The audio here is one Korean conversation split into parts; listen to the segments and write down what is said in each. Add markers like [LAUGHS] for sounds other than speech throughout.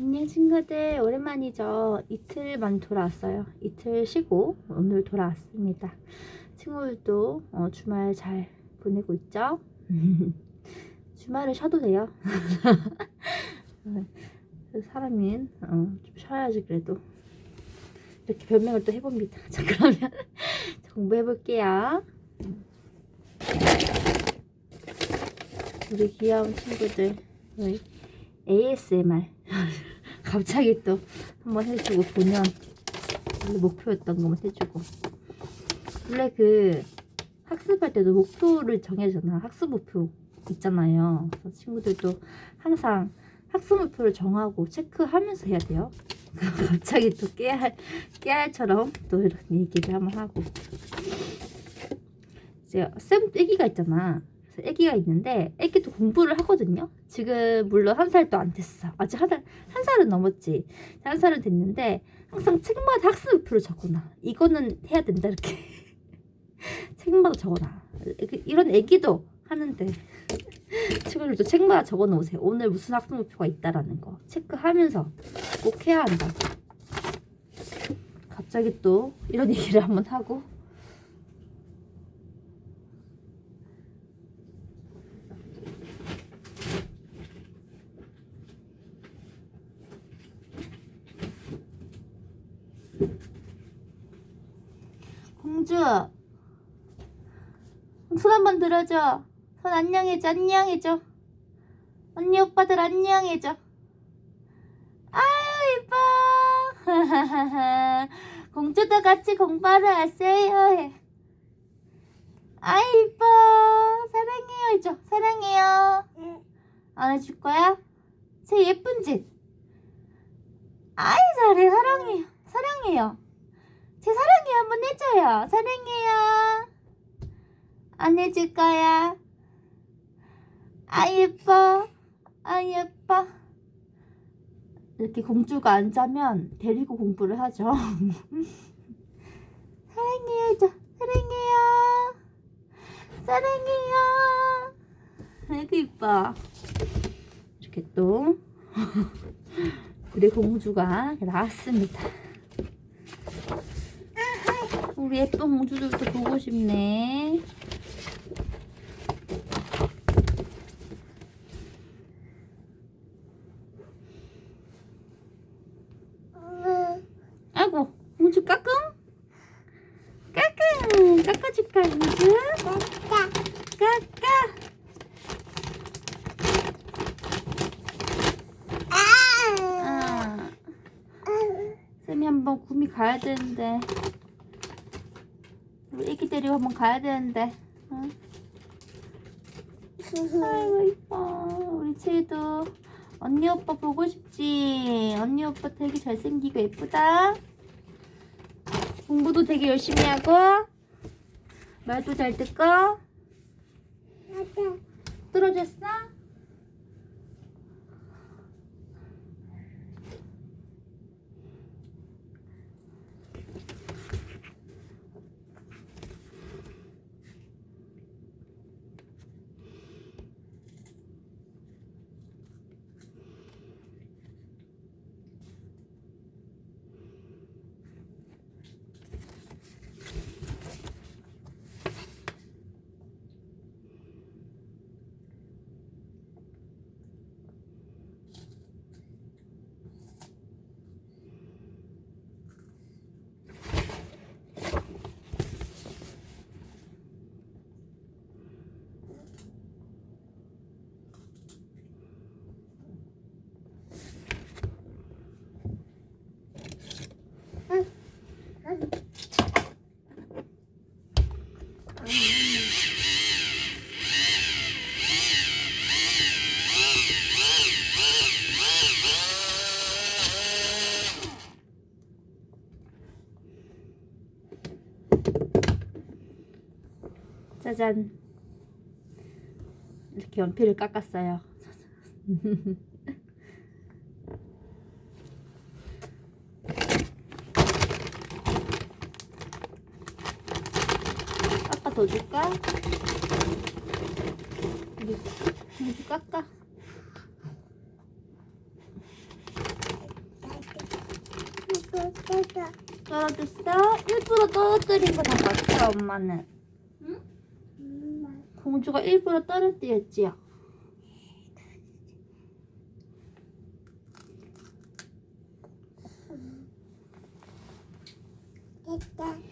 안녕 친구들. 오랜만이죠. 이틀만 돌아왔어요. 이틀 쉬고 오늘 돌아왔습니다. 친구들도 어, 주말 잘 보내고 있죠? [LAUGHS] 주말에 쉬어도 돼요. 어, [LAUGHS] 사람인 어, 좀 쉬어야지 그래도. 이렇게 변명을 또 해봅니다. [LAUGHS] 자 그러면 공부해 볼게요. 우리 귀여운 친구들. 우리 ASMR 갑자기 또 한번 해주고 본연 원래 목표였던 것만 해주고. 원래 그 학습할 때도 목표를 정해잖아 학습 목표 있잖아요. 친구들도 항상 학습 목표를 정하고 체크하면서 해야 돼요. [LAUGHS] 갑자기 또 깨알 깨알처럼 또 이런 얘기를 한번 하고. 이제 쌤 애기가 있잖아 그래서 애기가 있는데 애기도 공부를 하거든요. 지금 물론 한 살도 안 됐어. 아직 한 살, 한 살은 넘었지. 한 살은 됐는데 항상 책마다 학습 목표를 적어놔. 이거는 해야 된다 이렇게 [LAUGHS] 책마다 적어놔. 그- 이런 애기도 하는데 친구들도 책마다 적어놓으세요. 오늘 무슨 학습 목표가 있다라는 거 체크하면서 꼭 해야 한다. 갑자기 또 이런 얘기를 한번 하고 공주. 손 한번 들어줘. 손 안녕해줘 안녕해줘. 언니 오빠들 안녕해줘. 아유 이뻐. [LAUGHS] 공주도 같이 공부하러 왔어요. 해. 아이 이뻐. 사랑해요. 해줘 사랑해요. 안 해줄 거야? 제 예쁜 짓. 아이 잘해. 사랑해요. 사랑해요 제 사랑해 한번 해줘요. 사랑해요. 안 해줄 거야. 아 예뻐. 아 예뻐. 이렇게 공주가 안 자면 데리고 공부를 하죠. [LAUGHS] 사랑해요. 해줘. 사랑해요. 사랑해요. 아이고 이뻐. 이렇게 또 [LAUGHS] 우리 공주가 나왔습니다. 우리 예쁜 공주들도 보고 싶네. 아이고, 공주 까꿍? 까꿍! 깎아줄까, 공주? 까까! 아, 쌤이 한번 구미 가야 되는데. 데리고 한번 가야 되는데. 응? 아이고 이뻐. 우리 채도 언니 오빠 보고 싶지. 언니 오빠 되게 잘생기고 예쁘다. 공부도 되게 열심히 하고 말도 잘 듣고 떨어졌어? 짜잔. 이렇게 연필을 깎았어요. [LAUGHS] 깎아 더 줄까? 이렇게, 깎아. 떨어졌어? 일부러 떨어뜨린 거 다 봤어 엄마는 공주가 일부러 떨어뜨렸지요 응?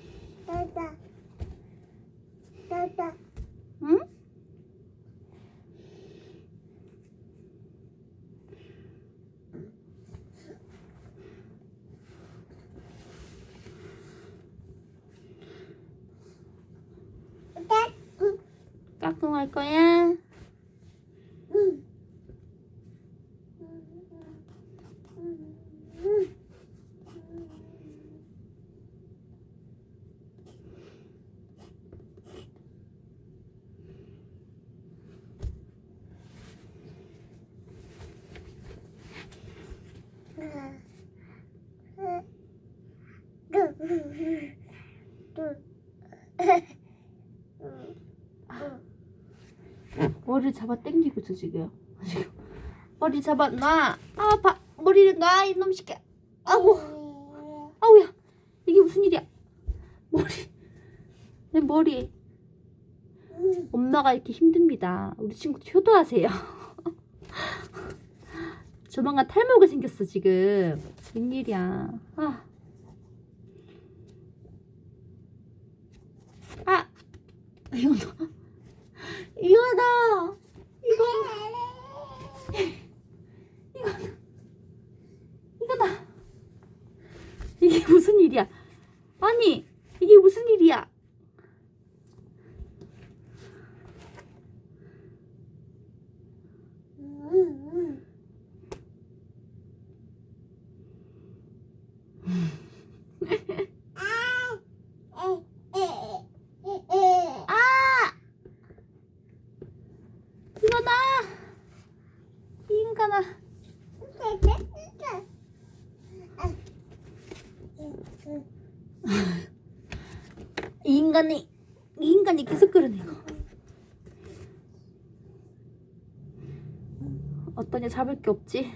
깍꿍할 거야? 머리를 잡아 당기고 있어 지금. 지금. 머리 잡아 놔 아파 머리를 놔 이놈 새끼 아우. 아우야. 이게 무슨 일이야? 머리. 내 머리. 엄마가 이렇게 힘듭니다. 우리 친구 효도하세요. [LAUGHS] 조만간 탈모가 생겼어 지금. 웬일이야. 아. 아. 이거 너 이거다 이거 이거 이거다 이게 무슨 일이야 아니 이게 무슨 일이야 아 인간이 이 인간이 계속 그러네 이거 어떠냐 잡을 게 없지?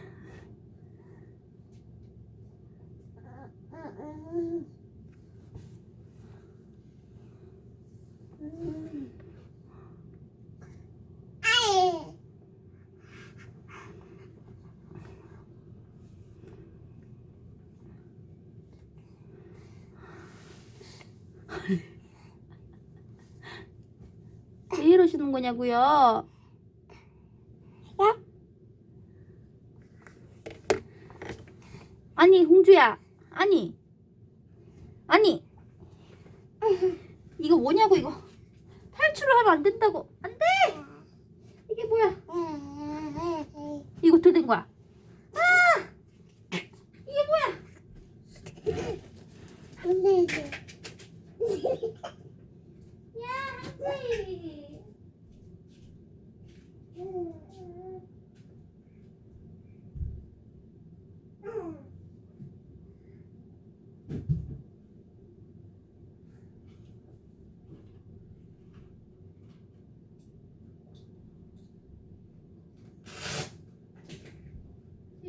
왜 이러시는 거냐고요 아니 홍주야. 아니. 아니. 이거 뭐냐고 이거. 탈출을 하면 안 된다고. 안돼! 이게 뭐야? 이거 어떻게 된 거야 아 이게 뭐야 야 한지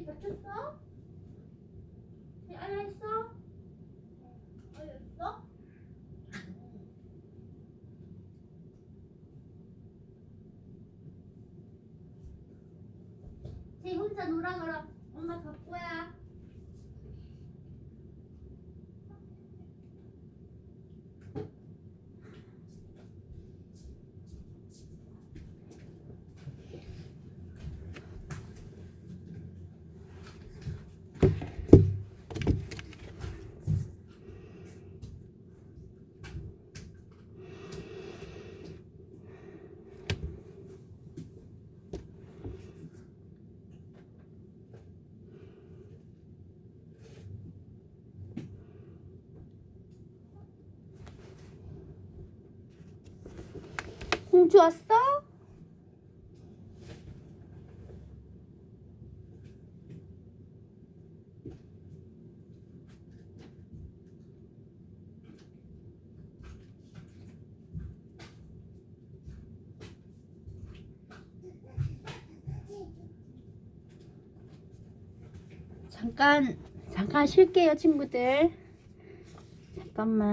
이 다쳤어? 이 안에 있어? 어디 있어? 놀아 그럼 엄마 바꿔야 공주 왔어? 잠깐 잠깐 쉴게요 친구들 잠깐만